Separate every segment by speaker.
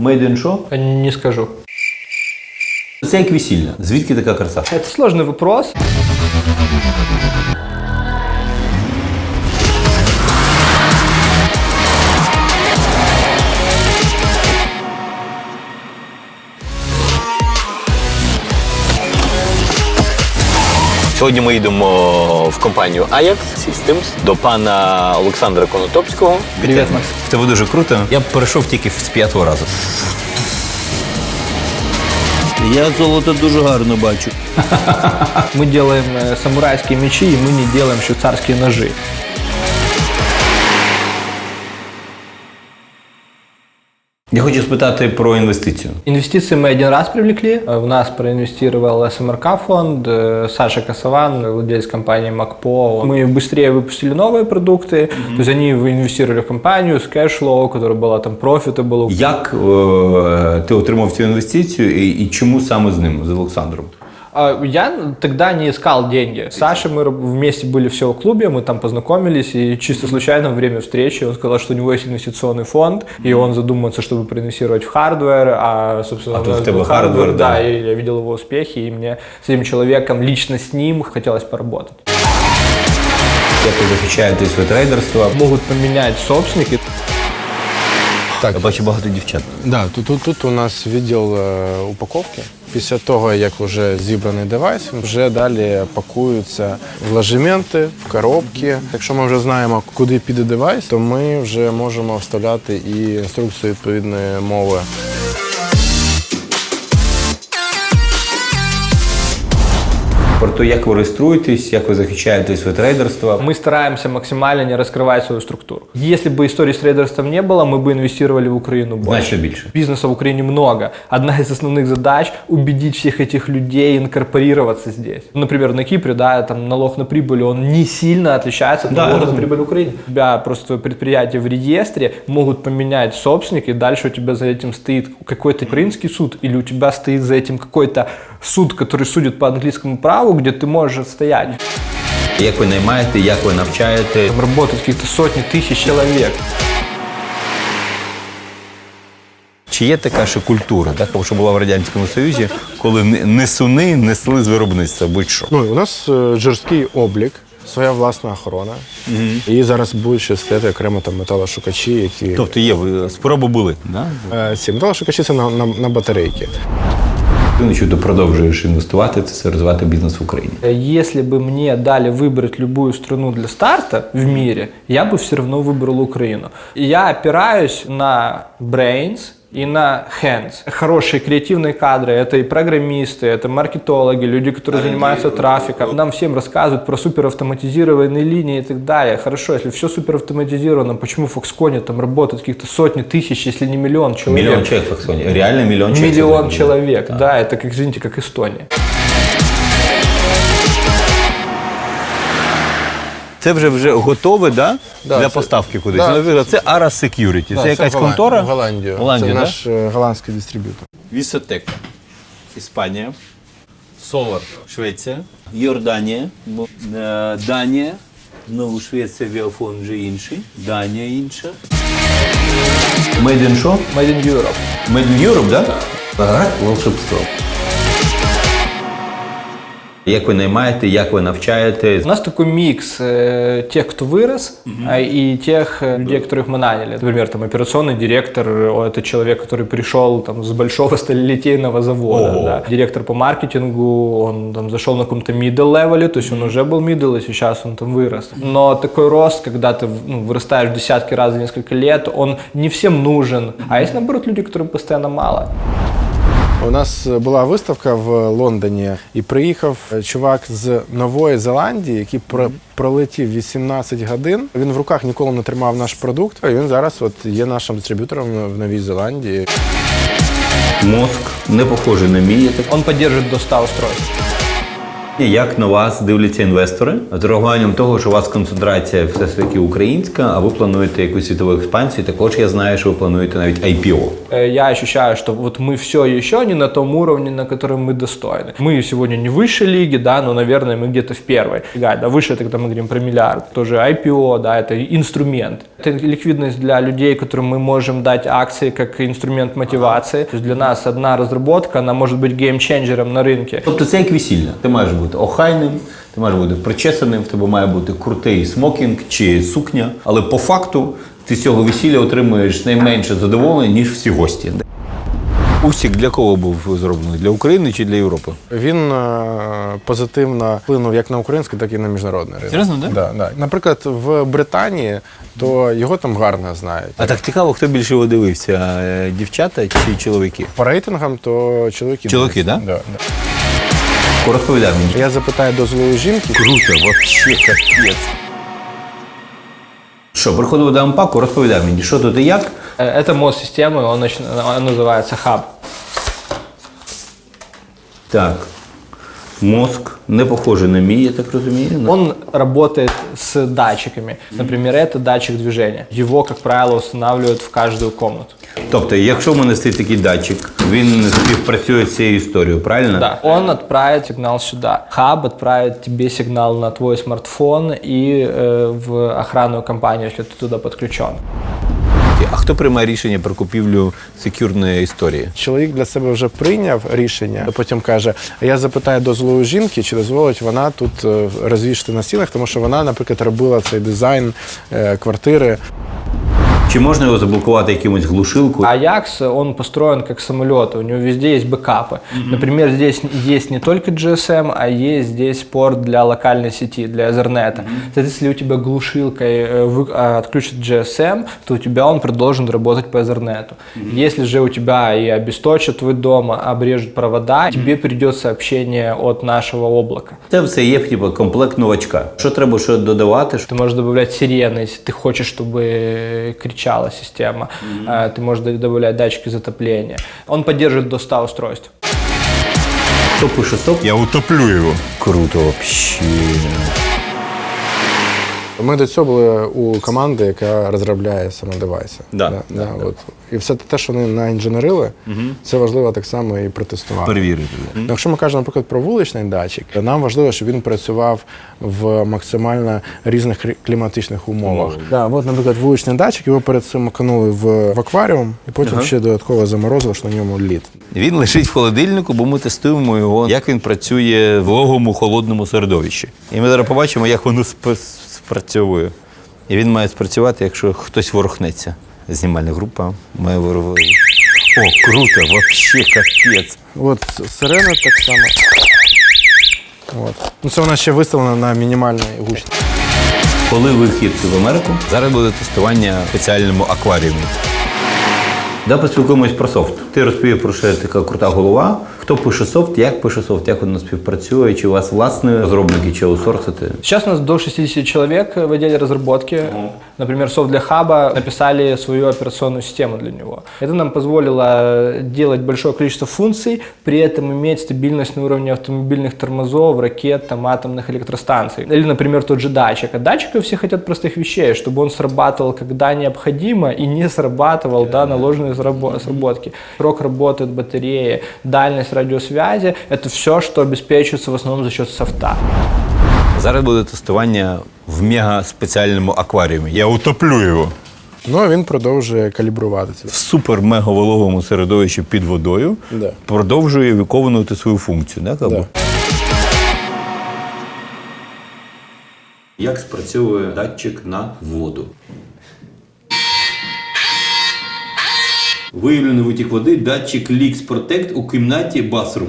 Speaker 1: Made in show?
Speaker 2: Не скажу.
Speaker 1: Це як весілля. Звідки така краса?
Speaker 2: Это сложный вопрос.
Speaker 3: Сьогодні ми йдемо в компанію Ajax Systems до пана Олександра Конотопського.
Speaker 2: Привет, Макс.
Speaker 1: Це буде дуже круто. Я б перейшов тільки з п'ятого разу.
Speaker 4: Я золото дуже гарно бачу.
Speaker 2: Мы делаем э, самурайские мечи, и мы не делаем швейцарские ножи.
Speaker 1: Я хочу спитати про інвестицію.
Speaker 2: Инвестиции мы один раз привлекли. Э, В нас проинвестировал СМРК фонд, э, Саша Косован, владелец компании МакПо. Мы быстрее выпустили новые продукты. То есть они инвестировали в компанию с кэшфлоу, которая была там profitable.
Speaker 1: Як е, ти отримав цю інвестицію і, і чому саме з ним, з Олександром?
Speaker 2: А, Я тогда не искал деньги. С Сашей мы вместе были в SEO-клубе, мы там познакомились, и чисто случайно во время встречи он сказал, что у него есть инвестиционный фонд, и он задумывается, чтобы проинвестировать в хардвер, а, собственно,
Speaker 1: А тут тебе
Speaker 2: был
Speaker 1: хардвер, да.
Speaker 2: да, и я видел его успехи, и мне с этим человеком, лично с ним хотелось поработать.
Speaker 1: Як ви захищаєтесь від рейдерства?
Speaker 2: Могут поменять собственники,
Speaker 1: Я бачу багато дівчат.
Speaker 5: Да, тут, тут, тут у нас відділ е, упаковки. Після того, як вже зібраний девайс, вже далі пакуються в ложементи, в коробки. Якщо ми вже знаємо, куди піде девайс, то ми вже можемо вставляти і інструкцію відповідної мови.
Speaker 1: Про те, як ви реєструєтесь, як ви захищаєтесь від рейдерства.
Speaker 2: мы стараемся максимально не раскрывать свою структуру. Если бы истории с трейдерством не было, мы бы инвестировали в Украину больше.
Speaker 1: Значно більше.
Speaker 2: Бизнеса в Украине много. Одна из основных задач – убедить всех этих людей инкорпорироваться здесь. Например, на Кипре, да, там налог на прибыль, он не сильно отличается от
Speaker 1: Да,
Speaker 2: налога
Speaker 1: я
Speaker 2: на прибыль в Украине. У тебя просто предприятие в реестре могут поменять собственника, и дальше у тебя за этим стоит какой-то украинский суд, или у тебя стоит за этим какой-то суд, который судит по английскому праву, где ты можешь отстоять.
Speaker 1: Як ви наймаєте, як ви навчаєте.
Speaker 2: Там работают каких-то сотни тысяч человек.
Speaker 1: Чи є така ще культура, так? Тому що була в Радянському Союзі, коли не- несуни несли з виробництва будь-що.
Speaker 5: Ну, і у нас е, жорсткий облік, своя власна охорона. І зараз будуть ще стояти окремо там металошукачі, які
Speaker 1: Тобто є ви- спроби були. Да?
Speaker 5: Е, ці металошукачі це на, на, на батарейки
Speaker 1: Ти на що ти продовжуєш інвестувати, це розвивати бізнес в Україні.
Speaker 2: Если бы мне дали выбрать любую страну для старта в мире, я бы все равно выбрал Украину. И Я опираюсь на brains и на hands. Хорошие креативные кадры, это и программисты, это маркетологи, люди, которые занимаются трафиком. Нам всем рассказывают про суперавтоматизированные линии и так далее. Хорошо, если все суперавтоматизировано, почему в Foxconn там работают каких-то сотни тысяч, если не миллион человек?
Speaker 1: Мільйон чоловік в Аксоні. Реально мільйон чоловік.
Speaker 2: Миллион
Speaker 1: це
Speaker 2: человек, да, это, как, извините, как Эстония.
Speaker 1: Це вже вже готове, да?
Speaker 5: Да,
Speaker 1: для
Speaker 5: це-
Speaker 1: поставки кудись.
Speaker 5: да,
Speaker 1: Ну, наприклад, це Aras Security.
Speaker 5: Да,
Speaker 1: це якась
Speaker 5: Голланд-
Speaker 1: контора?
Speaker 5: В Голландію.
Speaker 1: Голландія,
Speaker 5: це
Speaker 1: да?
Speaker 5: наш е, голландський дистриб'ютор.
Speaker 1: Вісотек. Іспанія. Солар. Швеція. Йорданія. Бо- е, Данія. Знову Швеція, Віафон вже інший. Данія інша. Made in що?
Speaker 2: Made in Europe.
Speaker 1: Made in Europe, да? Так, волшебство. Як ви наймаєте, як ви навчаєте?
Speaker 2: У нас такой микс э, тех, кто вырос, а, и тех э, людей, которых мы наняли. Например, там операционный директор, э, это человек, который пришел там с большого сталелитейного завода.
Speaker 1: Ого.
Speaker 2: Да. Директор по маркетингу, он там зашел на каком-то middle левеле, то есть он уже был middle, и сейчас он там вырос. Но такой рост, когда ты ну, вырастаешь в десятки раз за несколько лет, он не всем нужен. А есть, наоборот, люди, которым постоянно мало.
Speaker 5: У нас е, була виставка в Лондоні, і приїхав е, чувак з Нової Зеландії, який про, пролетів 18 годин. Він в руках ніколи не тримав наш продукт. І він зараз от є нашим дистриб'ютором в Новій Зеландії.
Speaker 1: Мозк не похожий на мій.
Speaker 2: Он поддержит до 100 устройств.
Speaker 1: Як на вас дивляться інвестори з урахуванням того, що у вас концентрація все ж таки українська, а ви плануєте якусь світову експансію? Також я знаю, що ви плануєте навіть IPO.
Speaker 2: Э, Я ощущаю, что вот мы все еще не на том уровне, на котором мы достойны. Мы сегодня не выше лиги, да, но, наверное, мы где-то в первой. Да, да, выше, это когда мы говорим про миллиард. Тоже IPO, да, это инструмент. Это ликвидность для людей, которым мы можем дать акции как инструмент мотивации. То есть для нас одна разработка, она может быть геймченджером на рынке.
Speaker 1: Тобто це як весілля. Ти маєш бути охайним, ти маєш бути причесаним, в тебе має бути крутий смокінг чи сукня. Але по факту ти з цього весілля отримуєш найменше задоволення, ніж всі гості. Усік для кого був зроблений? Для України чи для Європи?
Speaker 5: Він е, позитивно вплинув як на український, так і на міжнародний ринок.
Speaker 1: Серйозно, да?
Speaker 5: Да, да. Наприклад, в Британії то його там гарно знають.
Speaker 1: А так цікаво, хто більше його дивився? е, Дівчата чи чоловіки?
Speaker 5: По рейтингам, то чоловіки.
Speaker 1: Чоловіки, да?
Speaker 5: Да, да.
Speaker 1: Розповідай мені.
Speaker 5: Я запитаю дозволу жінки.
Speaker 1: Круто, вообще капець. Що, приходимо до Ампаку, розповідай мені, що тут і як.
Speaker 2: Э, Это мост системы, он, нач- он называется хаб.
Speaker 1: Так. Мозк не похожий на мій, я так розумію. Ну,
Speaker 2: Он работает с датчиками. Например, это датчик движения. Его, как правило, устанавливают в каждую комнату.
Speaker 1: Тобто, якщо в мене стоїть такий датчик, він співпрацює з цією історією, правильно?
Speaker 2: Да. Он отправит сигнал сюда. Хаб отправит тебе сигнал на твой смартфон и э, в охранную компанию, если ты туда подключен.
Speaker 1: А хто приймає рішення про купівлю секюрної історії?
Speaker 5: Чоловік для себе вже прийняв рішення, а потім каже: я запитаю дозволу жінки, чи дозволить вона тут е, розвішати на стінах, тому що вона, наприклад, робила цей дизайн е, квартири.
Speaker 1: Чи можна його заблокувати якимось глушилкою?
Speaker 2: Аякс, он построен как самолет, у него везде есть бэкапы. Например, здесь есть не только GSM, а есть здесь порт для локальной сети, для Ethernet. Соответственно, если у тебя глушилкой э, вы- а, отключат GSM, то у тебя он продолжен работать по Ethernet. Если же у тебя и обесточат твой дом, обрежут провода, тебе придет сообщение от нашего облака.
Speaker 1: Це все є типу, комплект новачка. Що треба що додавати?
Speaker 2: Ты можешь добавлять сирены, если ты хочешь, чтобы кричала система. А, Ты можешь добавлять датчики затопления. Он поддерживает до 100 устройств.
Speaker 1: Хто пише стоп? Я утоплю его. Круто, вообще.
Speaker 5: Ми до цього були у команди, яка розробляє саме девайси.
Speaker 1: Да,
Speaker 5: да,
Speaker 1: да,
Speaker 5: от. І все те, що вони наінженерили, це важливо так само і протестувати.
Speaker 1: Перевірити.
Speaker 5: Ну, Якщо ми кажемо, наприклад, про вуличний датчик, то нам важливо, щоб він працював в максимально різних кліматичних умовах. Да, от, наприклад, вуличний датчик, його перед цим маканули в, в акваріум, і потім ще додатково заморозили, що на ньому лід.
Speaker 1: Він лежить в холодильнику, бо ми тестуємо його, як він працює в вологому холодному середовищі. І ми зараз побачимо, як воно сп- спрацьовує. І він має спрацювати, якщо хтось ворухнеться. Знімальна група має ворвати. О, круто, вообще капець.
Speaker 5: От сирена так само. От. Ну, це вона ще виставлена на мінімальній гучність.
Speaker 1: Коли вихід в Америку, зараз буде тестування в спеціальному акваріумі. Да, поспілкуємось про софт. Ти розповів про що така крута голова. Хто пише софт, як пише софт, як воно співпрацює, чи у вас власні розробники, чи аутсорсити?
Speaker 2: Сейчас у нас до 60 человек в отделе разработки. Например, софт для хаба написали свою операционную систему для него. Это нам позволило делать большое количество функций, при этом иметь стабильность на уровне автомобильных тормозов, ракет, там, атомных электростанций. Или, например, тот же датчик. От датчика все хотят простых вещей, чтобы он срабатывал, когда необходимо, и не срабатывал да, наложенные срабо- сработки. Срок работы батареи, дальность радиосвязи – это все, что обеспечивается в основном за счет софта.
Speaker 1: Зараз буде тестування в мега спеціальному акваріумі. Я утоплю його.
Speaker 5: Ну, а він продовжує калібрувати це.
Speaker 1: В супер-мега вологому середовищі під водою
Speaker 5: Да.
Speaker 1: продовжує виконувати свою функцію. Да?
Speaker 5: Да.
Speaker 1: Як спрацьовує датчик на воду? Виявлений витік води датчик Leaks Protect у кімнаті Bathroom.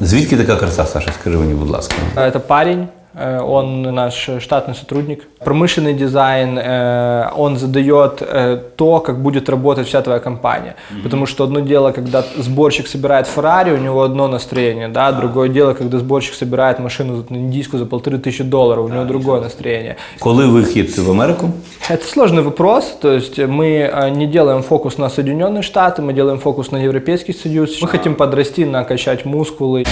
Speaker 1: Звідки така краса, Саша? Скажи мені, будь ласка.
Speaker 2: Это парень, э, он наш штатный сотрудник. Промышленный дизайн, э, он задает э, то, как будет работать вся твоя компания. Потому что одно дело, когда сборщик собирает Феррари, у него одно настроение, да, другое дело, когда сборщик собирает машину индийскую за полторы тысячи долларов, у него другое настроение.
Speaker 1: Коли вихід в Америку?
Speaker 2: Это сложный вопрос. То есть мы э, не делаем фокус на Соединенные Штаты, мы делаем фокус на Европейский Союз. Мы хотим подрасти, накачать мускулы.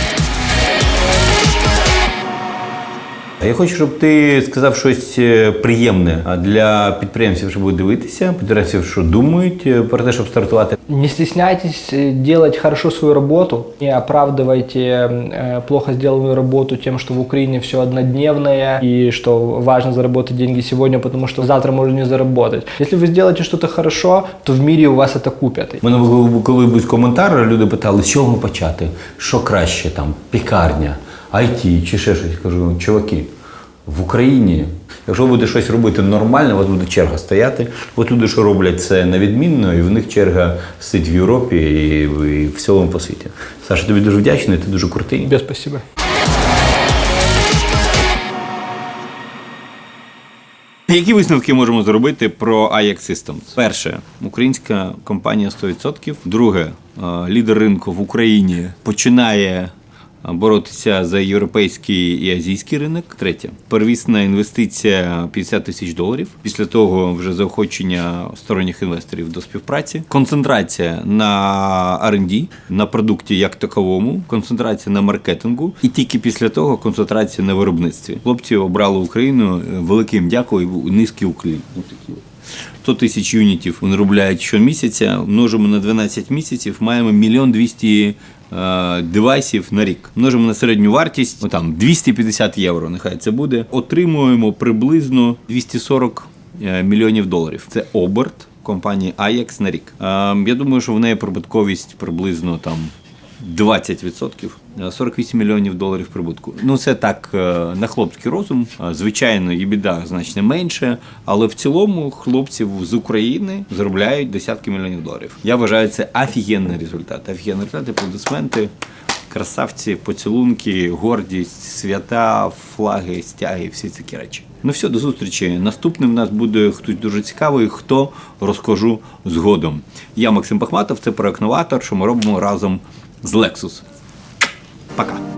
Speaker 1: А Я хочу, щоб ти сказав щось е, приємне а, для підприємців, що будуть дивитися, підприємців, що думають е, про те, щоб стартувати.
Speaker 2: Не стесняйтесь э, делать хорошо свою работу, не оправдывайте э, плохо сделанную работу тем, что в Украине все однодневное и что важно заработать деньги сегодня, потому что завтра можно не заработать. Если вы сделаете что-то хорошо, то в мире у вас это купят.
Speaker 1: У мене був коли був коментар, люди питали, з чого почати, що краще там, пікарня, IT чи ще щось. Кажу, чуваки, в Україні, якщо ви будете щось робити нормально, у вас буде черга стояти. От люди, що роблять це на відмінно, і в них черга сидить в Європі і в, і в цілому по світі. Саша, тобі дуже вдячний, ти дуже крутий.
Speaker 2: Без спасибо.
Speaker 1: Які висновки можемо зробити про Ajax Systems? Перше, українська компанія 100%. Друге, е, лідер ринку в Україні починає боротися за європейський і азійський ринок. Третє, первісна інвестиція 50 тисяч доларів. Після того вже заохочення сторонніх інвесторів до співпраці. Концентрація на R&D, на продукті як таковому, концентрація на маркетингу, і тільки після того концентрація на виробництві. Хлопці обрали Україну. Великим дякую, низький уклін. Ось 100 тисяч юнітів вони робляють щомісяця, множимо на 12 місяців, маємо мільйон 200 е, девайсів на рік. Множимо на середню вартість, ну, там 250 євро, нехай це буде. Отримуємо приблизно 240 е, мільйонів доларів. Це оберт компанії Ajax на рік. Е, я думаю, що в неї прибутковість приблизно там 20%, е, 48 мільйонів доларів прибутку. Ну це так е, на хлопський розум. Е, Звичайно, і біда значно менше, але в цілому хлопців з України заробляють десятки мільйонів доларів. Я вважаю, це офігенний результат. Офігенний результат, аплодисменти. Красавці, поцілунки, гордість, свята, флаги, стяги, всі такі речі. Ну все, до зустрічі. Наступним в нас буде хтось дуже цікавий, хто розкажу згодом. Я Максим Бахматов, це проект новатор, що ми робимо разом з Lexus. Пока.